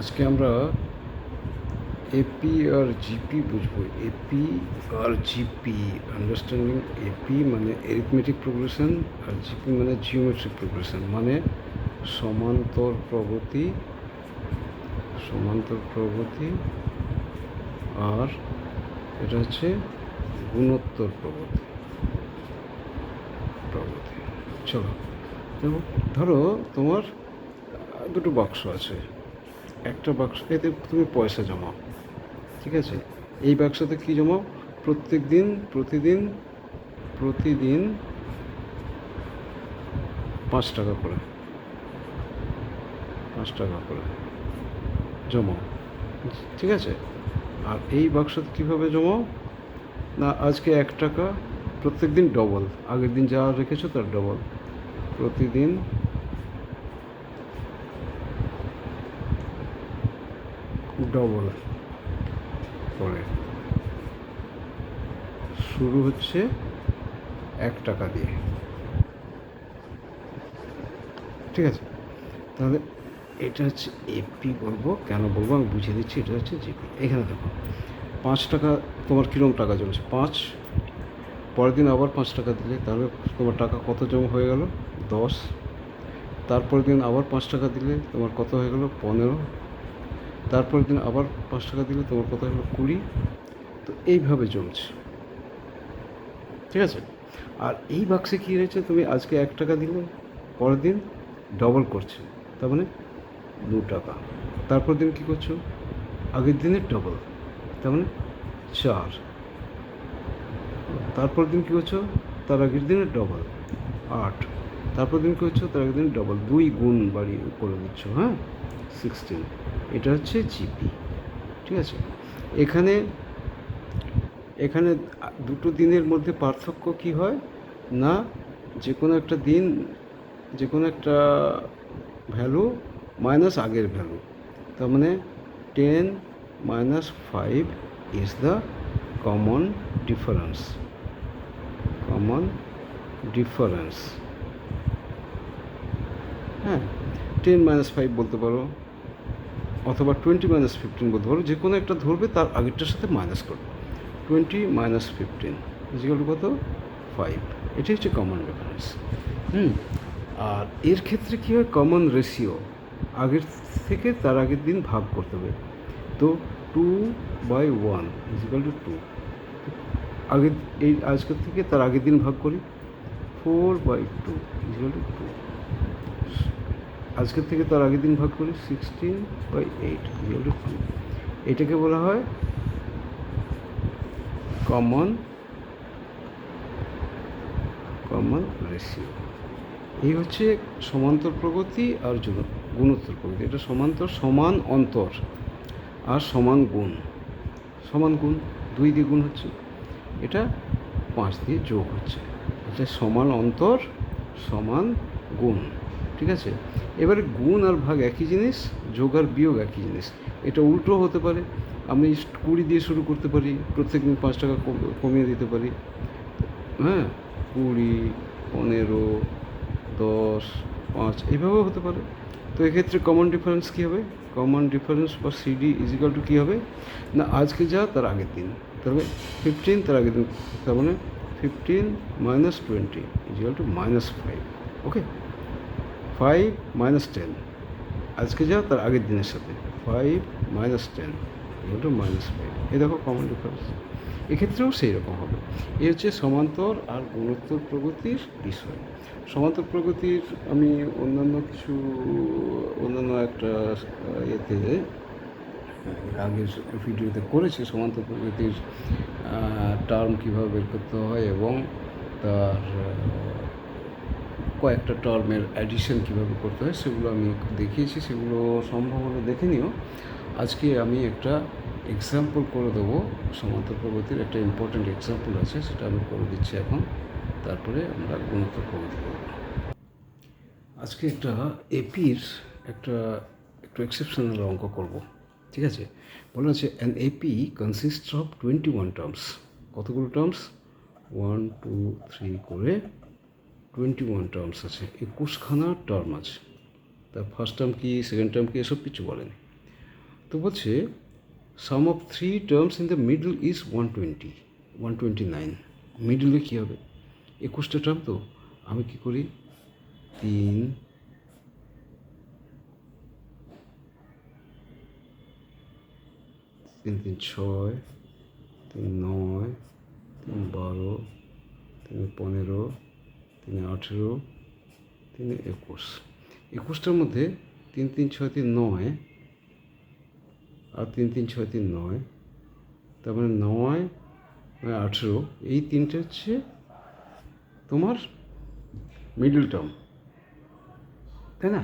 আজকে আমরা এপি আর জিপি বুঝব। এপি আর জিপি আন্ডারস্ট্যান্ডিং এপি মানে এরিথমেটিক প্রোগ্রেশন আর জিপি মানে জিওমেট্রিক প্রোগ্রেশন মানে সমান্তর প্রগতি সমান্তর প্রগতি আর এটা হচ্ছে গুণোত্তর প্রগতি। প্রগতি। চলো ধরো তোমার দুটো বাক্স আছে। একটা বাক্স এতে তুমি পয়সা জমাও ঠিক আছে? এই বাক্সতে কী জমাও প্রত্যেক দিন প্রতিদিন প্রতিদিন পাঁচ টাকা করে। পাঁচ টাকা করে জমাও ঠিক আছে? আর এই বাক্সতে কীভাবে জমাও না, আজকে এক টাকা প্রত্যেক দিন ডবল। আগের দিন যা রেখেছো তার ডবল। প্রতিদিন ডবল করে শুরু হচ্ছে এক টাকা দিয়ে। ঠিক আছে? তাহলে এটা হচ্ছে এপি বলব। কেন বলব? আমি বুঝিয়ে দিচ্ছি। এটা হচ্ছে জিপি এখানে দেখো, পাঁচ টাকা তোমার কীরকম টাকা চলছে পাঁচ, পরের দিন আবার পাঁচ টাকা দিলে, তাহলে তোমার টাকা কত জমা হয়ে গেল? দশ, তারপরের দিন আবার পাঁচ টাকা দিলে তোমার কত হয়ে গেল? পনেরো তারপরের দিন আবার পাঁচ টাকা দিলে তোমার কত হয়ে গেল কুড়ি। তো এইভাবে জমছে। ঠিক আছে? আর এই বাক্সে কী রয়েছে? তুমি আজকে এক টাকা দিলে, পরের দিন ডবল করছে। তার মানে দু টাকা। তারপর দিন কী করছ? আগের দিনের ডবল তার মানে চার। তারপর দিন কী করছ? তার আগের দিনের ডবল আট। তারপর দিন কী করছ? তার আগের দিন ডবল দুই গুণ বাড়িয়ে করে দিচ্ছ হ্যাঁ? সিক্সটিন এটা হচ্ছে জিপি, ঠিক আছে? এখানে এখানে দুটো দিনের মধ্যে পার্থক্য কি হয়? না যে কোনো একটা দিন যে কোনো একটা ভ্যালু মাইনাস আগের ভ্যালু। তার মানে ten minus five is the common difference. Common difference. হ্যাঁ টেন মাইনাস ফাইভ বলতে পারো। অথবা টোয়েন্টি মাইনাস ফিফটিন বলতে পারো যে কোনো একটা ধরবে, তার আগেরটার সাথে মাইনাস করবে। টোয়েন্টি মাইনাস ফিফটিন টু কত? ফাইভ। এটাই হচ্ছে কমন ডিফারেন্স হুম? আর এর ক্ষেত্রে কী হয়? কমন রেশিও আগের থেকে তার আগের দিন ভাগ করতে হবে। তো two by one is equal to two আগের, এই আজকের থেকে তার আগের দিন ভাগ করি। Four by two is equal to two আজকের থেকে তার আগের দিন ভাগ করি সিক্সটিন বাই এইট টু এটাকে বলা হয় কমন কমন রেশিও এই হচ্ছে সমান্তর প্রগতি আর গুণোত্তর প্রগতি। এটা সমান্তর, সমান অন্তর আর সমান গুণ। সমান গুণ, দুই দিয়ে গুণ হচ্ছে। এটা পাঁচ দিয়ে যোগ হচ্ছে। এটা সমান অন্তর, সমান গুণ। ঠিক আছে? এবারে গুণ আর ভাগ একই জিনিস, যোগ আর বিয়োগ একই জিনিস। এটা উল্টো হতে পারে। আমি কুড়ি দিয়ে শুরু করতে পারি, প্রত্যেক দিন পাঁচ টাকা কম- কমিয়ে দিতে পারি। হ্যাঁ? কুড়ি, পনেরো, দশ, পাঁচ এইভাবেও হতে পারে। তো এক্ষেত্রে কমন ডিফারেন্স কী হবে? কমন ডিফারেন্স বা সিডি ইজিক্যাল টু কী হবে? না, আজকে যা, তার আগের দিন। তাহলে ফিফটিন তার আগের দিন। তার মানে fifteen minus twenty is equal to minus five okay five minus ten আজকে যাও, তার আগের দিনের সাথে। Five minus ten to minus five এ দেখো কমন ডিফারেন্স এক্ষেত্রেও সেই রকম হবে। এ হচ্ছে সমান্তর আর গুণোত্তর প্রগতির বিষয়। সমান্তর প্রগতির আমি অন্যান্য কিছু, অন্যান্য একটা ইয়েতে, আগের ভিডিওতে করেছি সমান্তর প্রগতির টার্ম কীভাবে বের করতে হয় এবং তার কয়েকটা টার্মের অ্যাডিশন কীভাবে করতে হয়, সেগুলো আমি দেখিয়েছি, সেগুলো সম্ভব হলে দেখে নিও। আজকে আমি একটা এক্সাম্পল করে দেবো সমান্তর প্রগতির একটা ইম্পর্ট্যান্ট এক্সাম্পল আছে, সেটা আমি করে দিচ্ছি এখন। তারপরে আমরা গুণোত্তর প্রগতি করব। আজকে একটা এপির একটা, একটু এক্সেপশনাল অঙ্ক করব, ঠিক আছে? বলা আছে an AP consist of twenty one terms কতগুলো টার্মস ওয়ান টু থ্রি করে টোয়েন্টি ওয়ান টার্মস আছে, একুশখানা টার্ম আছে। তার ফার্স্ট টার্ম কি সেকেন্ড টার্ম কি, এসব কিছু বলেনি। তো বলছে sum of three terms in the middle is one twenty one twenty nine মিডলে কী হবে? একুশটা টার্ম তো, আমি কী করি? তিন তিন তিন, ছয়, তিন, নয়, তিন, বারো, তিন, পনেরো আঠেরো, তিন, একুশ। একুশটার মধ্যে তিন তিন, ছয়, তিন, নয়, আর তিন তিন, ছয়, তিন, নয়, তার মানে নয় নয়, আঠেরো, এই তিনটে হচ্ছে তোমার মিডল টার্ম তাই না?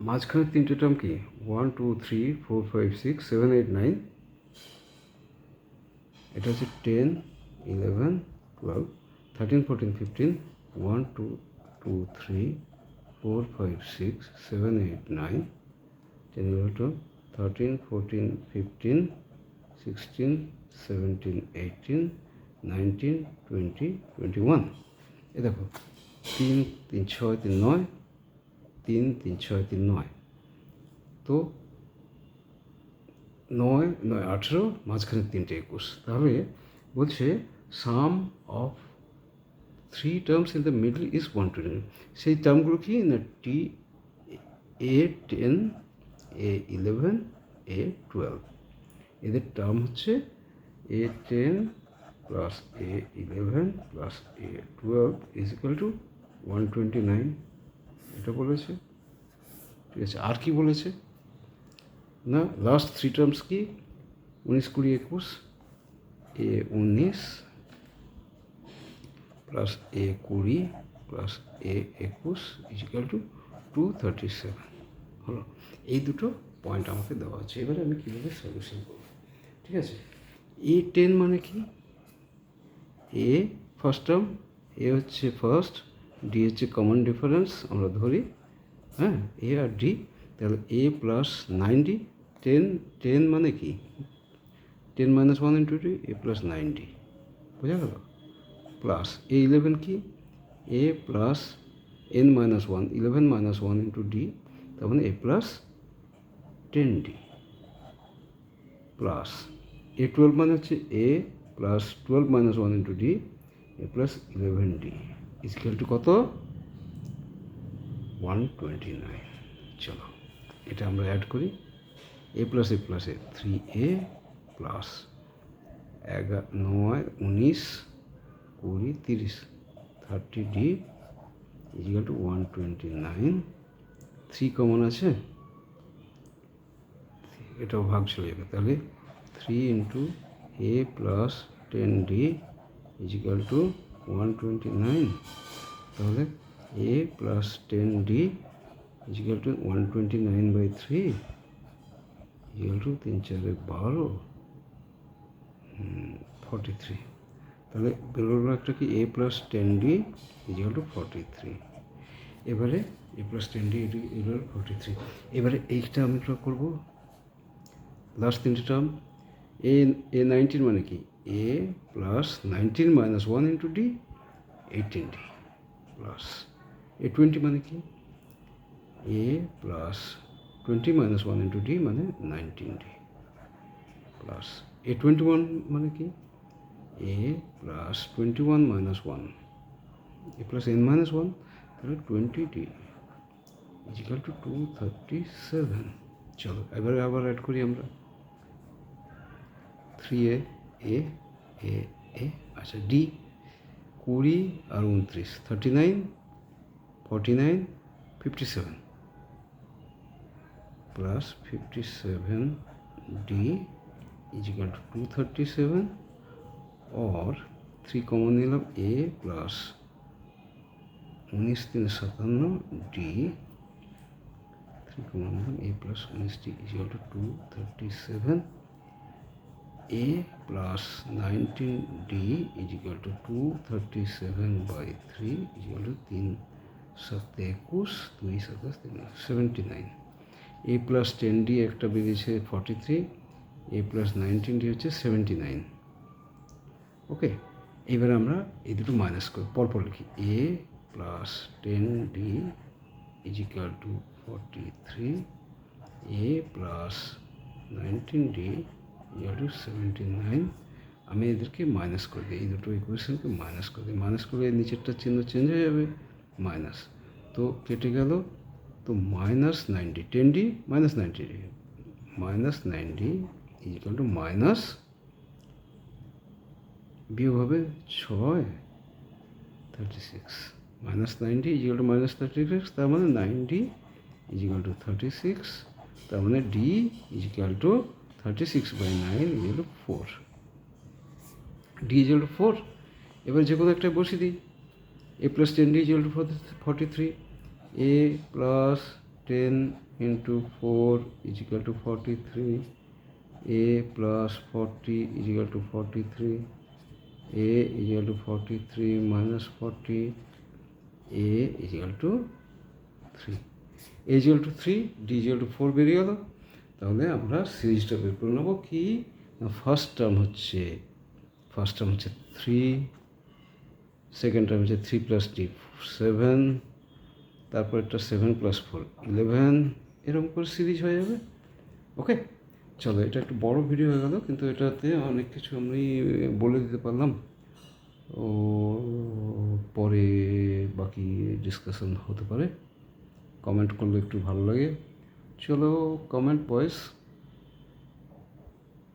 মাঝখানের তিনটে টার্ম কি? One two three four five six seven eight nine এটা হচ্ছে ten eleven twelve thirteen fourteen fifteen one two two three four five six seven eight nine ten twelve thirteen fourteen fifteen sixteen seventeen eighteen nineteen twenty twenty one এ দেখো, তিন তিন, ছয়, তিন, নয়, তিন তিন, ছয়, তিন, নয়। তো নয় নয়, আঠেরো, মাঝখানে তিনটে একুশ। তাহলে বলছে sum of three terms in the middle is one twenty সেই টার্মগুলো কি? না টি A ten A eleven A twelve এদের টার্ম হচ্ছে A ten plus A eleven plus A twelve is equal to one twenty nine এটা বলেছে। ঠিক আছে, আর কি বলেছে? না লাস্ট থ্রি টার্মস কি? উনিশ কুড়ি একুশ এ উনিশ প্লাস এ কুড়ি প্লাস এ একুশ is equal to two thirty seven হলো, এই দুটো পয়েন্ট আমাকে দেওয়া আছে। এবারে আমি কীভাবে সলিউশন করব? ঠিক আছে? এ টেন মানে কি? এ ফার্স্ট টার্ম এ হচ্ছে ফার্স্ট ডি হচ্ছে কমন ডিফারেন্স আমরা ধরি হ্যাঁ এ আর ডি তাহলে A plus nine D ten ten মানে কি? Ten minus one into D A plus nine D বোঝা গেল? প্লাস এ ইলেভেন কি? A plus N minus one eleven minus one into D তার মানে A plus ten D plus A twelve মানে হচ্ছে A plus twelve minus one into D A plus eleven D is equal to কত? One twenty nine চলো, এটা আমরা add করি। A plus A plus A three A plus এগারো, নয়, উনিশ কুড়ি, তিরিশ thirty D is equal to one twenty nine three common আছে। এটাও ভাগ চলে যাবে। তাহলে three into A plus ten D is equal to one twenty nine তাহলে A plus ten D is equal to one twenty nine by three is equal to তিন চারে বারো। ফর্টি থ্রি তাহলে বেরোলো একটা কি A plus ten D is equal to forty three এবারে এ plus ten D এবার ফর্টি থ্রি এবারে এইটা আমি কি করব। লাস্ট তিনটে টার্ম এ এ নাইনটিন মানে কি? A plus nineteen minus one into D eighteen D plus A twenty মানে কি? A plus twenty minus one into D মানে nineteen D plus A twenty one মানে কি? A plus twenty one minus one A plus N minus one তাহলে twenty D is equal to two thirty seven চলো এবারে আবার add করি আমরা three এ এ এ এ আচ্ছা ডি কুড়ি আর উনত্রিশ thirty nine forty nine fifty seven plus fifty seven D equal to two thirty seven और থ্রি কমন নিলাম এ প্লাস উনিশ তিন সাতান্ন ডি থ্রি কমন নিলাম এ প্লাস উনিশ D equal to two thirty seven A plus nineteen D equal to two thirty seven by three equal to তিন সাত একুশ দুই সাতাশ তিন seventy nine A plus ten D একটা বেরিয়েছে forty three A plus nineteen D হচ্ছে seventy nine okay, এবারে আমরা এই দুটো মাইনাস করি পরপর লিখি। A plus ten D equal to forty three A plus nineteen D equal to seventy nine আমি এদেরকে মাইনাস করে দিই, এই দুটো ইকুয়েশনকে মাইনাস করে দিই। মাইনাস করলে নিচেরটা চিহ্ন চেঞ্জ হয়ে যাবে মাইনাস তো কেটে গেল, তো minus ninety ten D minus ninety D minus ninety equal to minus বিয়োগ হবে ছয় thirty six minus ninety equal to minus thirty six তার মানে ninety equal to thirty six তার মানে D equal to thirty six by nine equal to four D equal to four এবার যে কোনো একটা বসিয়ে দিই। A plus ten D equal to forty three A plus ten into four equal to forty three A plus forty equal to forty three A equal to forty three minus forty A equal to three A equal to three D equal to four বেরিয়ে গেল। তাহলে আমরা সিরিজটা বের করে নেব কি? First term হচ্ছে ফার্স্ট টার্ম হচ্ছে থ্রি সেকেন্ড টার্ম হচ্ছে থ্রি প্লাস ডি সেভেন তারপর একটা সেভেন প্লাস ফোর ইলেভেন এরকম করে সিরিজ হয়ে যাবে। ওকে চলো, এটা একটু বড় ভিডিও হয়ে গেল, কিন্তু এটাতে অনেক কিছু আমি বলে দিতে পারলাম। ও পরে বাকি ডিসকাশন হতে পারে। কমেন্ট করলে একটু ভালো লাগে। চলো কমেন্ট বয়েস